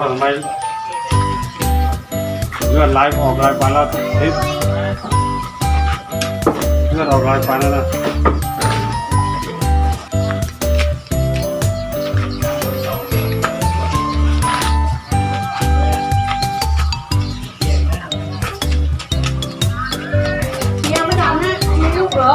เปิไหมเลือนไลฟ์ออกไลายไปแล้วทิศเลือนออกไลายไปแล้วนะยังไม่ทำนะไม่ลูกเหรอ